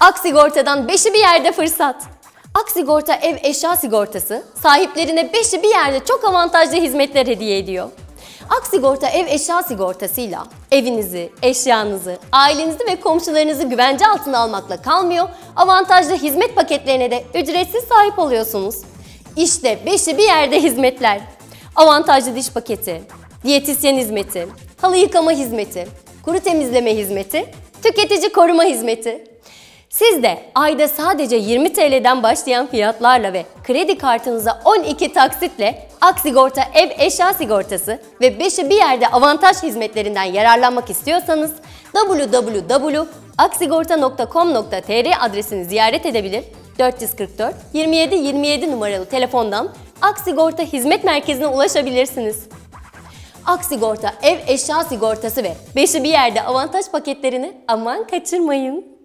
Aksigorta'dan beşi bir yerde fırsat. Aksigorta ev eşya sigortası sahiplerine beşi bir yerde çok avantajlı hizmetler hediye ediyor. Aksigorta ev eşya sigortasıyla evinizi, eşyanızı, ailenizi ve komşularınızı güvence altına almakla kalmıyor, avantajlı hizmet paketlerine de ücretsiz sahip oluyorsunuz. İşte beşi bir yerde hizmetler. Avantajlı diş paketi, diyetisyen hizmeti, halı yıkama hizmeti, kuru temizleme hizmeti, tüketici koruma hizmeti. Siz de ayda sadece 20 TL'den başlayan fiyatlarla ve kredi kartınıza 12 taksitle Aksigorta ev eşya sigortası ve 5'i bir yerde avantaj hizmetlerinden yararlanmak istiyorsanız www.aksigorta.com.tr adresini ziyaret edebilir. 444 27 27 numaralı telefondan Aksigorta Hizmet Merkezi'ne ulaşabilirsiniz. Aksigorta ev eşya sigortası ve 5'i bir yerde avantaj paketlerini aman kaçırmayın.